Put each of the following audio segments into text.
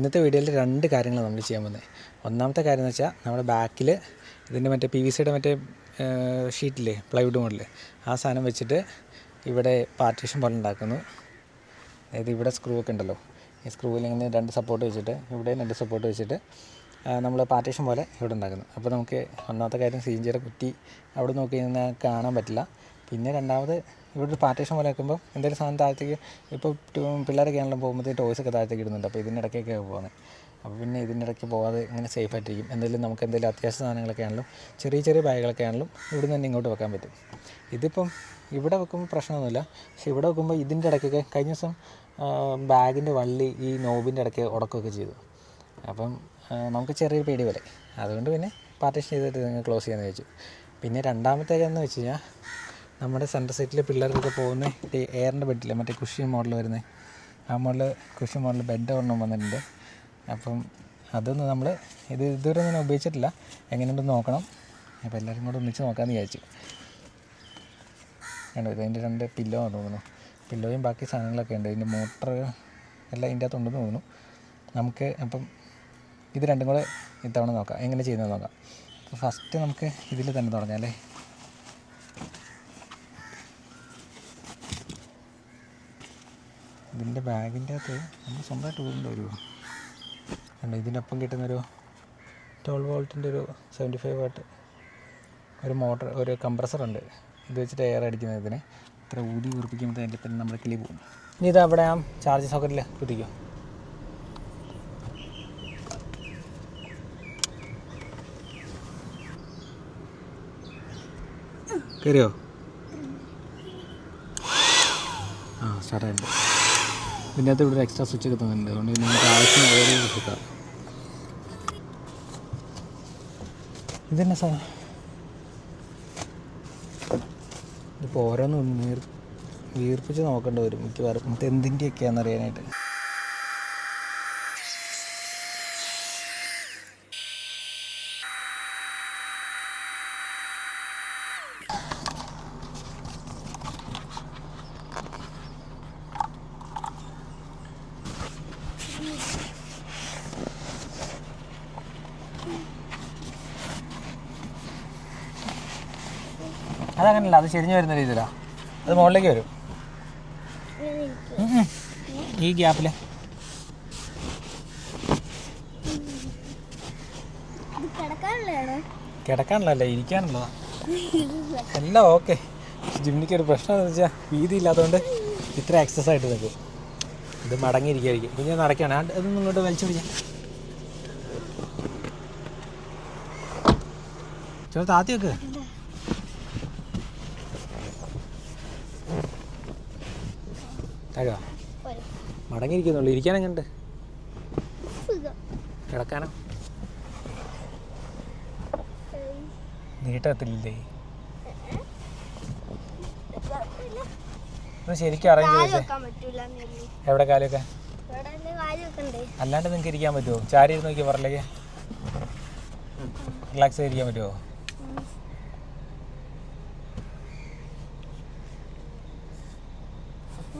ഇന്നത്തെ വീഡിയോയിൽ രണ്ട് കാര്യങ്ങൾ നമ്മൾ ചെയ്യാൻ പോകുന്നത്. ഒന്നാമത്തെ കാര്യം എന്ന് വെച്ചാൽ നമ്മുടെ ബാക്കിൽ ഇതിന്റെ മറ്റേ പി വി സിയുടെ മറ്റേ ഷീറ്റില്ലേ പ്ലൈവുഡ് മോഡൽ ആ സാധനം വെച്ചിട്ട് ഇവിടെ പാർട്ടീഷൻ പോലെ ഉണ്ടാക്കുന്നു. അതായത് ഇവിടെ സ്ക്രൂ ഒക്കെ ഉണ്ടല്ലോ. ഈ സ്ക്രൂവിൽ ഇങ്ങനെ രണ്ട് സപ്പോർട്ട് വെച്ചിട്ട് ഇവിടെ രണ്ട് സപ്പോർട്ട് വെച്ചിട്ട് നമ്മൾ പാർട്ടീഷൻ പോലെ ഇവിടെ ഉണ്ടാക്കുന്നു. അപ്പോൾ നമുക്ക് ഒന്നാമത്തെ കാര്യം സി ജിയുടെ കുറ്റി അവിടെ നോക്കി കഴിഞ്ഞാൽ കാണാൻ പറ്റില്ല. പിന്നെ രണ്ടാമത് ഇവിടെ ഒരു പാർട്ടീഷൻ പോലെ വെക്കുമ്പോൾ എന്തെങ്കിലും സാധനം താഴത്തേക്ക് ഇപ്പോൾ പിള്ളേരൊക്കെ ആണല്ലോ പോകുമ്പോൾ ടോയ്സ് ഒക്കെ താഴത്തേക്ക് ഇടുന്നുണ്ട്. അപ്പോൾ ഇതിന്റെ ഇടയ്ക്കൊക്കെ പോകുന്നത് അപ്പോൾ പിന്നെ ഇതിന്റെ ഇടയ്ക്ക് പോകാതെ ഇങ്ങനെ സേഫ് ആയിട്ടിരിക്കും. എന്തെങ്കിലും നമുക്ക് എന്തെങ്കിലും അത്യാവശ്യ സാധനങ്ങളൊക്കെ ആണെങ്കിലും ചെറിയ ചെറിയ ബാഗുകളൊക്കെ ആണെങ്കിലും ഇവിടെ നിന്ന് ഇങ്ങോട്ട് വെക്കാൻ പറ്റും. ഇതിപ്പം ഇവിടെ വെക്കുമ്പോൾ പ്രശ്നമൊന്നുമില്ല. പക്ഷെ ഇവിടെ വെക്കുമ്പോൾ ഇതിന്റെ ഇടയ്ക്കൊക്കെ കഴിഞ്ഞ ദിവസം ബാഗിന്റെ വള്ളി ഈ നോബിന്റെ ഇടയ്ക്ക് ഉടക്കുകയൊക്കെ ചെയ്തു. അപ്പം നമുക്ക് ചെറിയൊരു പേടി പോലെ. അതുകൊണ്ട് പിന്നെ പാർട്ടീഷൻ ചെയ്തിട്ട് നിങ്ങൾ ക്ലോസ് ചെയ്യാമെന്ന് വെച്ചു പിന്നെ രണ്ടാമത്തേക്കെന്ന് വെച്ച് കഴിഞ്ഞാൽ നമ്മുടെ സെന്റർ സീറ്റിൽ പിള്ളേർക്കൊക്കെ പോകുന്ന എയറിന്റെ ബെഡില്ലേ മറ്റേ കുഷ്യൻ മോഡൽ വരുന്നത് ആ മോഡൽ കുഷ്യൻ മോഡൽ ബെഡ് ഒരെണ്ണം വന്നിട്ടുണ്ട്. അപ്പം അതൊന്ന് നമ്മൾ ഇത് ഇതുവരെ ഞാൻ ഉപയോഗിച്ചിട്ടില്ല. എങ്ങനെയുണ്ടെന്ന് നോക്കണം. അപ്പോൾ എല്ലാവരും കൂടെ ഒന്നിച്ച് നോക്കാമെന്ന് വിചാരിച്ചു. കണ്ടോ ഇതിന്റെ രണ്ട് പില്ലോ ആണ് തോന്നുന്നു. പില്ലോയും ബാക്കി സാധനങ്ങളൊക്കെ ഉണ്ട്. ഇതിന്റെ മോട്ടർ എല്ലാം ഇതിന്റെ അകത്തുണ്ടെന്ന് തോന്നുന്നു. നമുക്ക് അപ്പം ഇത് രണ്ടും കൂടെ ഇത്തവണ നോക്കാം. എങ്ങനെ ചെയ്യുന്നത് നോക്കാം. ഫസ്റ്റ് നമുക്ക് ഇതിൽ തന്നെ തുടങ്ങാം അല്ലേ? ഇതിന്റെ ബാഗിന്റെ അകത്ത് നമ്മൾ സ്വന്തമായിട്ട് വീടിന്റെ ഒരു കണ്ടോ? ഇതിനൊപ്പം കിട്ടുന്നൊരു ട്വൽവ് വോൾട്ടിന്റെ ഒരു സെവന്റി ഫൈവ് വാട്ട് ഒരു മോട്ടർ ഒരു കംപ്രസർ ഉണ്ട്. ഇത് വെച്ചിട്ട് എയർ അടിക്കുന്നത് ഇതിന്. ഇത്ര ഊതി വീർപ്പിക്കുമ്പോൾ അതിന്റെ തന്നെ നമ്മുടെ കിളി പോകും. ഇനി ഇത് അവിടെ ആ ചാർജ് സോക്കറ്റിൽ കുത്തിക്കോ. കയറിയോ ആ സ്റ്റാർട്ടായിട്ടുണ്ട് ഇതിന്റെ അകത്ത് ഇവിടെ ഒരു എക്സ്ട്രാ സ്വിച്ച് ഒക്കെ തന്നിട്ടുണ്ട്. അതുകൊണ്ട് നമുക്ക് ആവശ്യം ഓരോ കിട്ടാം ഇതന്നെ സാധനം? ഇതിപ്പോൾ ഓരോന്നും വീർ വീർപ്പിച്ച് നോക്കേണ്ടി വരും. മിക്കവാറും. എന്തിന്റെയൊക്കെയാണെന്ന് അറിയാനായിട്ട്. അതങ്ങനല്ല അത് ചെരിഞ്ഞു വരുന്ന രീതിയിലാണ് അത് മുകളിലേക്ക് വരും. ഈ ഗ്യാപ്പിൽ. കിടക്കാനുള്ളതല്ല ഇരിക്കാനുള്ളതാ. എല്ലാം ഓക്കെ. ജിമ്മിക്ക് ഒരു പ്രശ്നം എന്ന് വെച്ചാൽ വീതി ഇല്ലാത്തതുകൊണ്ട് ഇത്ര എക്സസ് ആയിട്ട് നിൽക്കും. ഇത് മടങ്ങിയിരിക്കുകയായിരിക്കും കുഞ്ഞ് നടക്കുകയാണ്. ആ, ഇതൊന്നും ഇങ്ങോട്ട് വലിച്ചു പിടിക്കാം. ചോ താത്തി പോരെ. മടങ്ങിയിരിക്കുന്നുള്ളൂ. ഇരിക്കാനെങ്ങണ്ട് സുഖം. കിടക്കാനോ. നീട്ടത്തില്ലേ? ശരിക്കും അറേഞ്ച് ചെയ്തേ എവിടെ കാലൊക്കെ അല്ലാണ്ട് നിങ്ങൾക്ക് ഇരിക്കാൻ പറ്റുമോ ചാരി ഇരുന്ന് നോക്കിയാൽ പുറത്തേക്ക് റിലാക്സ് ചെയ്തിരിക്കാൻ പറ്റുമോ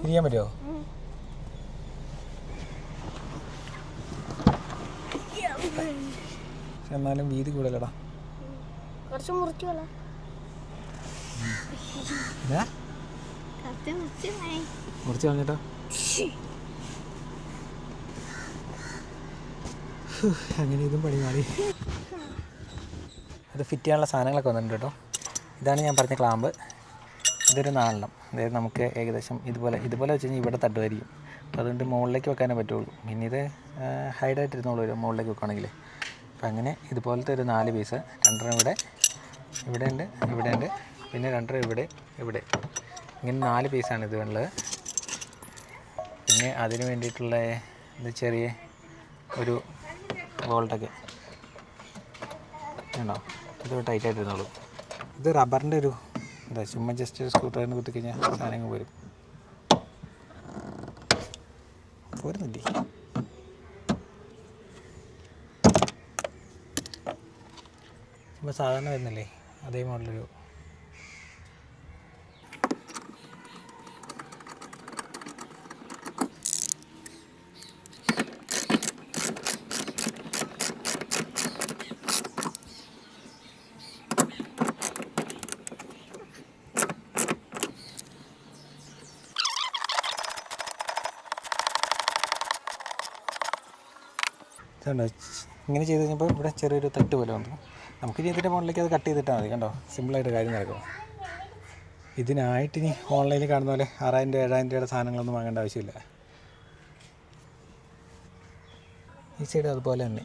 ഇരിക്കാൻ പറ്റുമോ എന്നാലും വീതി കൂടുതലടാ. കുറച്ച് മുറിച്ചോളാം മുറിച്ച് കളഞ്ഞിട്ടോ. അങ്ങനെ ഇതും പണി മാറി. അത് ഫിറ്റ് ചെയ്യാനുള്ള സാധനങ്ങളൊക്കെ വന്നിട്ടുണ്ട് കേട്ടോ. ഇതാണ് ഞാൻ പറഞ്ഞ ക്ലാമ്പ്. ഇതൊരു നാലെണ്ണം. അതായത് നമുക്ക് ഏകദേശം ഇതുപോലെ ഇതുപോലെ വെച്ച് കഴിഞ്ഞാൽ ഇവിടെ തട്ടുമായിരിക്കും. അപ്പോൾ അതുകൊണ്ട് മുകളിലേക്ക് വെക്കാനേ പറ്റുള്ളൂ. പിന്നെ ഇത് ഹൈഡായിട്ടിരുന്നോളൂ ഒരു മുകളിലേക്ക് വെക്കുകയാണെങ്കിൽ അപ്പം അങ്ങനെ ഇതുപോലത്തെ ഒരു നാല് പീസ് രണ്ടെണ്ണം ഇവിടെ ഇവിടെ ഉണ്ട് ഇവിടെ ഉണ്ട്. പിന്നെ രണ്ടെണ്ണം ഇവിടെ ഇവിടെ. ഇങ്ങനെ നാല് പീസാണ് ഇത് ഉള്ളത് പിന്നെ അതിന് വേണ്ടിയിട്ടുള്ള ഇത് ചെറിയ ഒരു ബോൾട്ടൊക്കെ ഉണ്ടോ ഇത് ടൈറ്റ് ഇരുന്നോളൂ ഇത് റബ്ബറിന്റെ ഒരു എന്താ ചുമ്മാ ജസ്റ്റ് ഒരു സ്ക്രൂ ഡ്രൈവറിന് കുത്തി കഴിഞ്ഞാൽ സാധനങ്ങൾ വരും പോരുന്നില്ലേ? ചുമ്മാ സാധാരണ വരുന്നില്ലേ? അതേ മോഡലൊരു ഇതുണ്ടോ ഇങ്ങനെ ചെയ്ത് കഴിഞ്ഞപ്പോൾ ഇവിടെ ചെറിയൊരു തട്ട് പോലെ വന്നു. നമുക്ക് ഇതിന്റെ മുകളിലേക്ക് അത് കട്ട് ചെയ്തിട്ടാൽ മതി കണ്ടോ? സിമ്പിളായിട്ട് കാര്യം നടക്കും. ഇതിനായിട്ട് ഇനി ഓൺലൈനിൽ കാണുന്ന പോലെ ആറായിരം രൂപ ഏഴായിരം രൂപയുടെ സാധനങ്ങളൊന്നും വാങ്ങേണ്ട ആവശ്യമില്ല. ഈ സൈഡ് അതുപോലെ തന്നെ.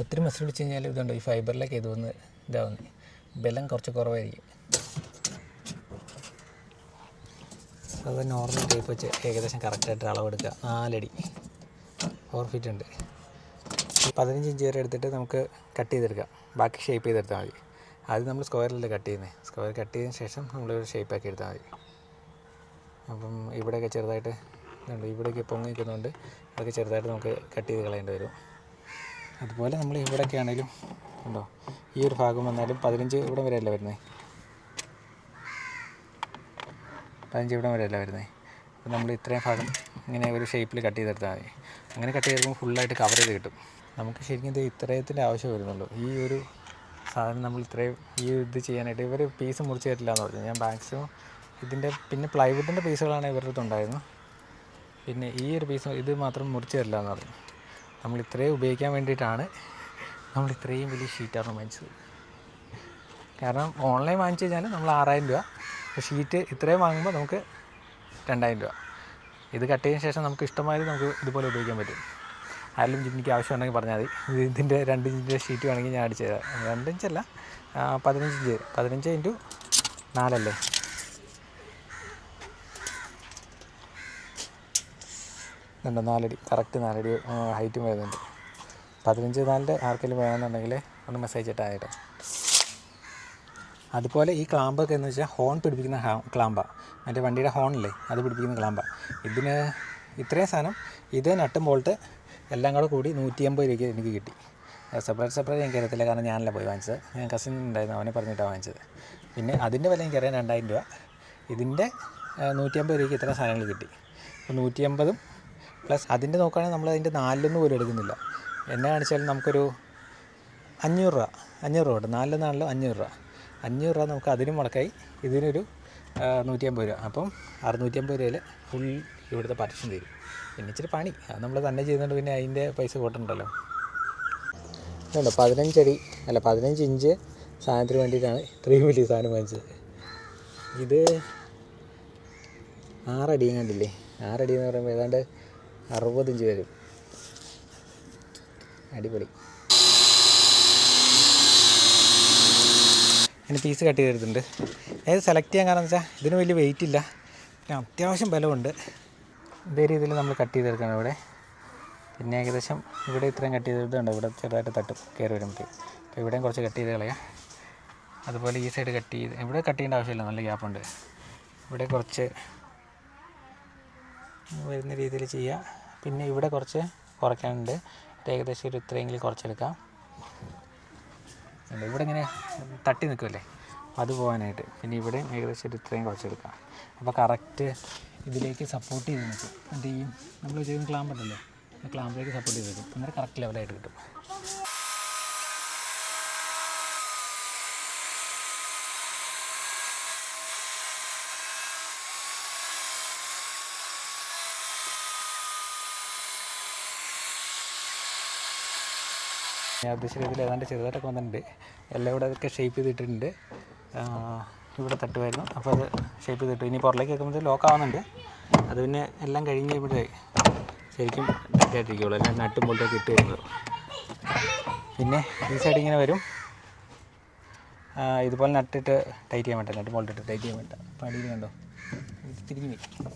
ഒത്തിരി മസിൽ പിടിച്ച് കഴിഞ്ഞാൽ ഇതുണ്ട്? ഈ ഫൈബറിലേക്ക് ഇത് വന്ന് ഇതാവുന്നത് ബലം കുറച്ച് കുറവായിരിക്കും. അത് നോർമൽ ടൈപ്പ് വെച്ച് ഏകദേശം കറക്റ്റായിട്ട് അളവെടുക്കുക നാലടി. ഫോർ ഫീറ്റ് ഉണ്ട്. പതിനഞ്ച് ഇഞ്ച് വരെ എടുത്തിട്ട് നമുക്ക് കട്ട് ചെയ്തെടുക്കാം. ബാക്കി ഷേപ്പ് ചെയ്തെടുത്താൽ മതി. ആദ്യം നമ്മൾ സ്ക്വയറിലല്ലേ കട്ട് ചെയ്യുന്നത് സ്ക്വയർ കട്ട് ചെയ്തതിന് ശേഷം നമ്മൾ ഷേപ്പ് ആക്കി എടുത്താൽ മതി. അപ്പം ഇവിടെയൊക്കെ ചെറുതായിട്ട് ഇവിടേക്ക് പൊങ്ങി നിൽക്കുന്നതുകൊണ്ട് അതൊക്കെ ചെറുതായിട്ട് നമുക്ക് കട്ട് ചെയ്ത് കളയേണ്ടി വരും. അതുപോലെ നമ്മൾ ഇവിടെയൊക്കെ ആണെങ്കിലും ഉണ്ടോ? ഈ ഒരു ഭാഗം വന്നാലും പതിനഞ്ച് ഇവിടെ വരെയല്ല വരുന്നത് പതിനഞ്ച് ഇവിടെ വരെയല്ല വരുന്നത് അപ്പോൾ നമ്മൾ ഇത്രയും ഭാഗം ഇങ്ങനെ ഒരു ഷേപ്പിൽ കട്ട് ചെയ്തെടുത്താൽ മതി. അങ്ങനെ കട്ട് ചെയ്തെടുക്കുമ്പോൾ ഫുള്ളായിട്ട് കവർ ചെയ്ത് കിട്ടും. നമുക്ക് ശരിക്കും ഇത് ഇത്രയത്തിന്റെ ആവശ്യം വരുന്നുള്ളൂ. ഈ ഒരു സാധനം നമ്മൾ ഇത്രയും ഈ ഇത് ചെയ്യാനായിട്ട് ഇവർ പീസ് മുറിച്ച് തരില്ല എന്ന് പറഞ്ഞു. ഞാൻ മാക്സിമം ഇതിന്റെ പിന്നെ പ്ലൈവുഡിന്റെ പീസുകളാണ് ഇവരുടെ അടുത്തുണ്ടായിരുന്നു പിന്നെ ഈ ഒരു പീസ് ഇത് മാത്രം മുറിച്ച് തരില്ല എന്ന് പറഞ്ഞു. നമ്മൾ ഇത്രയും ഉപയോഗിക്കാൻ വേണ്ടിയിട്ടാണ് നമ്മൾ ഇത്രയും വലിയ ഷീറ്റാണ് വാങ്ങിച്ചത്. കാരണം ഓൺലൈൻ വാങ്ങിച്ചു കഴിഞ്ഞാൽ നമ്മൾ ആറായിരം രൂപ. ഷീറ്റ് ഇത്രയും വാങ്ങുമ്പോൾ നമുക്ക് രണ്ടായിരം രൂപ. ഇത് കട്ട് ശേഷം നമുക്ക് ഇഷ്ടമായത് നമുക്ക് ഇതുപോലെ ഉപയോഗിക്കാൻ പറ്റും. ആരെങ്കിലും ജിമ്മിക്ക് ആവശ്യമുണ്ടെങ്കിൽ പറഞ്ഞാൽ മതി. ഇത് ഇതിന്റെ രണ്ട് ഇഞ്ചിന്റെ ഷീറ്റ് വേണമെങ്കിൽ ഞാൻ അടിച്ചു തരാം. രണ്ട് ഇഞ്ചല്ല പതിനഞ്ച് ഇഞ്ച് പതിനഞ്ച് ഇന്റു നാലല്ലേ? ഇതുണ്ട് നാലടി കറക്റ്റ് നാലടി ഹൈറ്റും വരുന്നുണ്ട്. പതിനഞ്ച് നാലിന്റെ ആർക്കെങ്കിലും വേണമെന്നുണ്ടെങ്കിൽ ഒന്ന് മെസ്സേജ് ഇട്ടായിട്ട് അതുപോലെ ഈ ക്ലാമ്പൊക്കെ എന്ന് വെച്ചാൽ ഹോൺ പിടിപ്പിക്കുന്ന ക്ലാമ്പ മറ്റേ വണ്ടിയുടെ ഹോണില്ലേ അത് പിടിപ്പിക്കുന്ന ക്ലാമ്പ ഇതിന് ഇത്രയും സാധനം ഇത് നട്ടും ബോൾട്ട് എല്ലാം കൂടെ കൂടി നൂറ്റി അമ്പത് രൂപയ്ക്ക് എനിക്ക് കിട്ടി. സെപ്പറേറ്റ് സെപ്പറേറ്റ് എനിക്ക് അറിയത്തില്ല കാരണം ഞാനല്ല പോയി വാങ്ങിച്ചത്. ഞാൻ കസിൻ ഉണ്ടായിരുന്നു അവനെ പറഞ്ഞിട്ടാണ് വാങ്ങിച്ചത്. പിന്നെ അതിന്റെ വില എനിക്കറിയാം രണ്ടായിരം രൂപ. ഇതിന്റെ നൂറ്റി അമ്പത് രൂപയ്ക്ക് ഇത്രയും സാധനങ്ങൾ കിട്ടി. അപ്പോൾ നൂറ്റി അമ്പതും പ്ലസ് അതിന്റെ നോക്കുകയാണെങ്കിൽ നമ്മൾ അതിന്റെ നാലിലൊന്നും പോലും എടുക്കുന്നില്ല. എന്നെ കാണിച്ചാലും നമുക്കൊരു അഞ്ഞൂറ് രൂപ അഞ്ഞൂറ് രൂപ ഉണ്ട്. നാലിലൊന്നാണല്ലോ അഞ്ഞൂറ് രൂപ. അഞ്ഞൂറ് രൂപ നമുക്ക് അതിനും മുടക്കായി. ഇതിനൊരു ആ, നൂറ്റി അമ്പത് രൂപ. അപ്പം അറുന്നൂറ്റി അമ്പത് രൂപയിൽ ഫുൾ ഇവിടുത്തെ പാർട്ടിഷൻ തരും. പിന്നെ ഇച്ചിരി പണി. അത് നമ്മൾ തന്നെ ചെയ്യുന്നുണ്ട് പിന്നെ അതിന്റെ പൈസ കൂട്ടണ്ടല്ലോ. ഇതുണ്ട്? പതിനഞ്ചടി അല്ല പതിനഞ്ച് ഇഞ്ച് സാധനത്തിന് വേണ്ടിയിട്ടാണ് ഇത്രയും വലിയ സാധനം വാങ്ങിച്ചത്. ഇത് ആറടി കണ്ടില്ലേ? ആറടി എന്ന് പറയുമ്പോൾ ഏതാണ്ട് അറുപത് ഇഞ്ച് വരും അടിപൊളി. അതിന് പീസ് കട്ട് ചെയ്തെടുത്തിട്ടുണ്ട് ഏത് സെലക്ട് ചെയ്യാൻ കാരണം വെച്ചാൽ ഇതിന് വലിയ വെയിറ്റ് ഇല്ല. പിന്നെ അത്യാവശ്യം ബലമുണ്ട്. ഇതേ രീതിയിൽ നമ്മൾ കട്ട് ചെയ്തെടുക്കണം ഇവിടെ. പിന്നെ ഏകദേശം ഇവിടെ ഇത്രയും കട്ട് ചെയ്തെടുത്തുണ്ട് ഇവിടെ ചെറുതായിട്ട് തട്ടും കയറി വരുമ്പോഴത്തേക്ക് അപ്പോൾ ഇവിടെയും കുറച്ച് കട്ട് ചെയ്ത് കളയാം. അതുപോലെ ഈ സൈഡ് കട്ട് ചെയ്ത് ഇവിടെ കട്ട് ചെയ്യേണ്ട ആവശ്യമില്ല. നല്ല ഗ്യാപ്പുണ്ട് ഇവിടെ കുറച്ച് വരുന്ന രീതിയിൽ ചെയ്യുക പിന്നെ ഇവിടെ കുറച്ച് കുറയ്ക്കാനുണ്ട്. ഏകദേശം ഒരു ഇത്രയെങ്കിലും കുറച്ചെടുക്കാം. ഇവിടെ ഇങ്ങനെ തട്ടി നിൽക്കുമല്ലേ അത് പോകാനായിട്ട്. പിന്നെ ഇവിടെ ഏകദേശം ഒരു ഇത്രയും കുറച്ചെടുക്കാം. അപ്പോൾ കറക്റ്റ് ഇതിലേക്ക് സപ്പോർട്ട് ചെയ്ത് നിൽക്കും. എന്നിട്ട് ഈ നമ്മൾ ചെയ്യുന്ന ക്ലാമ്പ് ഉണ്ടല്ലോ ക്ലാമ്പിലേക്ക് സപ്പോർട്ട് ചെയ്ത് നിൽക്കും. അന്നേരം കറക്റ്റ് ലെവലായിട്ട് കിട്ടും. ഞാൻ ഉദ്ദേശിച്ച രീതിയിൽ ഏതാണ്ട് ചെറുതായിട്ടൊക്കെ വന്നിട്ടുണ്ട്. എല്ലാം ഇവിടെ അതൊക്കെ ഷേപ്പ് ചെയ്തിട്ടുണ്ട് ഇവിടെ തട്ടുമായിരുന്നു. അപ്പോൾ അത് ഷേപ്പ് ചെയ്തിട്ട്. ഇനി പുറത്തേക്ക് വെക്കുമ്പോൾ ലോക്ക് ആവുന്നുണ്ട്. അത് പിന്നെ എല്ലാം കഴിഞ്ഞ് ഇവിടെ ശരിക്കും ടൈറ്റായിട്ടിരിക്കുള്ളൂ എല്ലാം നട്ടും ബോൾട്ടൊക്കെ ഇട്ട് വരുന്നത്. പിന്നെ ഈ സൈഡ് ഇങ്ങനെ വരും. ഇതുപോലെ നട്ടിട്ട് ടൈറ്റ് ചെയ്യാൻ പറ്റില്ല നട്ട് മുകളിലിട്ട് ടൈറ്റ് ചെയ്യാൻ പറ്റില്ല പടിയിൽ കണ്ടോ തിരിഞ്ഞു വയ്ക്കും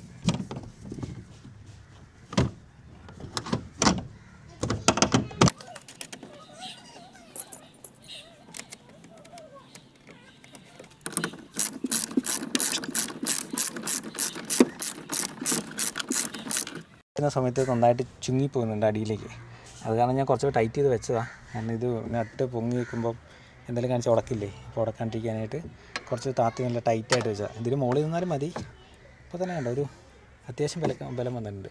ുന്ന സമയത്ത് നന്നായിട്ട് ചുങ്ങി പോകുന്നുണ്ട് അടിയിലേക്ക്. അത് കാരണം ഞാൻ കുറച്ച് ടൈറ്റ് ചെയ്ത് വെച്ചതാണ് കാരണം ഇത് നട്ട് പൊങ്ങി വെക്കുമ്പോൾ എന്തെങ്കിലും കാണിച്ച് ഉടക്കില്ലേ? അപ്പോൾ ഉടക്കാണ്ടിരിക്കാനായിട്ട് കുറച്ച് താത്തി നല്ല ടൈറ്റായിട്ട് വെച്ചതാണ് ഇതിന് മുകളിൽ നിന്നാലും മതി. ഇപ്പോൾ തന്നെ കണ്ടോ ഒരു അത്യാവശ്യം ബലം ബലം വന്നിട്ടുണ്ട്.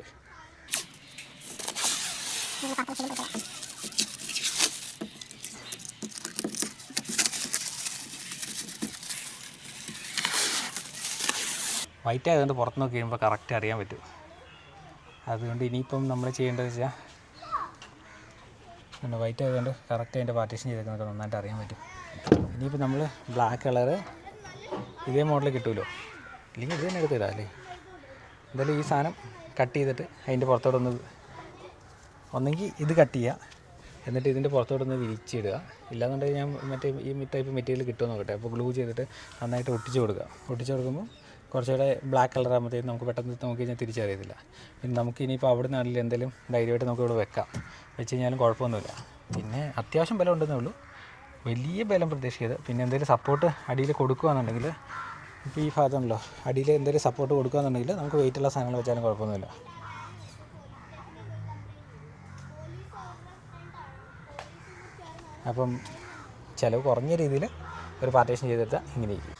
വൈറ്റ് ആയതുകൊണ്ട് പുറത്ത് നോക്കി കഴിയുമ്പോൾ കറക്റ്റ് അറിയാൻ പറ്റും. അതുകൊണ്ട് ഇനിയിപ്പം നമ്മൾ ചെയ്യേണ്ടത് വെച്ചാൽ പിന്നെ വൈറ്റ് ആയതുകൊണ്ട് കറക്റ്റ് അതിന്റെ പാർട്ടീഷൻ ചെയ്തേക്കുന്നത് നന്നായിട്ട് അറിയാൻ പറ്റും. ഇനിയിപ്പോൾ നമ്മൾ ബ്ലാക്ക് കളറ് ഇതേ മോഡൽ കിട്ടുമല്ലോ ഇല്ലെങ്കിൽ ഇത് തന്നെ എടുത്തിടാം അല്ലേ? എന്തായാലും ഈ സാധനം കട്ട് ചെയ്തിട്ട് അതിന്റെ പുറത്തോടൊന്ന് ഒന്നെങ്കിൽ ഇത് കട്ട് ചെയ്യുക എന്നിട്ട് ഇതിന്റെ പുറത്തോട്ടൊന്ന് വിരിച്ചിടുക. ഇല്ലാന്നുണ്ടെങ്കിൽ ഞാൻ മറ്റേ ഈ ടൈപ്പ് മെറ്റീരിയൽ കിട്ടുമെന്ന് നോക്കട്ടെ. അപ്പോൾ ഗ്ലൂ ചെയ്തിട്ട് നന്നായിട്ട് ഒട്ടിച്ച് കൊടുക്കുക. ഒട്ടിച്ച് കൊടുക്കുമ്പോൾ കുറച്ചുകൂടെ ബ്ലാക്ക് കളർ ആകുമ്പോഴത്തേക്കും നമുക്ക് പെട്ടെന്ന് നോക്കി കഴിഞ്ഞാൽ തിരിച്ചറിയത്തില്ല. പിന്നെ നമുക്ക് ഇനിയിപ്പോൾ അവിടെ നിന്നാണെങ്കിലും എന്തെങ്കിലും ധൈര്യമായിട്ട് നമുക്ക് ഇവിടെ വെക്കാം. വെച്ച് കഴിഞ്ഞാലും കുഴപ്പമൊന്നുമില്ല. പിന്നെ അത്യാവശ്യം ബലം ഉണ്ടെന്നേ ഉള്ളൂ. വലിയ ബലം പ്രതീക്ഷിക്കരുത്. പിന്നെ എന്തെങ്കിലും സപ്പോർട്ട് അടിയിൽ കൊടുക്കുകയാണെന്നുണ്ടെങ്കിൽ ഇപ്പോൾ ഈ ഭാഗത്തുണ്ടല്ലോ അടിയിൽ എന്തെങ്കിലും സപ്പോർട്ട് കൊടുക്കുകയാണെന്നുണ്ടെങ്കിൽ നമുക്ക് വെയിറ്റുള്ള സാധനങ്ങൾ വെച്ചാലും കുഴപ്പമൊന്നുമില്ല. അപ്പം ചിലവ് കുറഞ്ഞ രീതിയിൽ ഒരു പാർട്ടേഷൻ ചെയ്തെടുത്താൽ ഇങ്ങനെ ഇരിക്കും.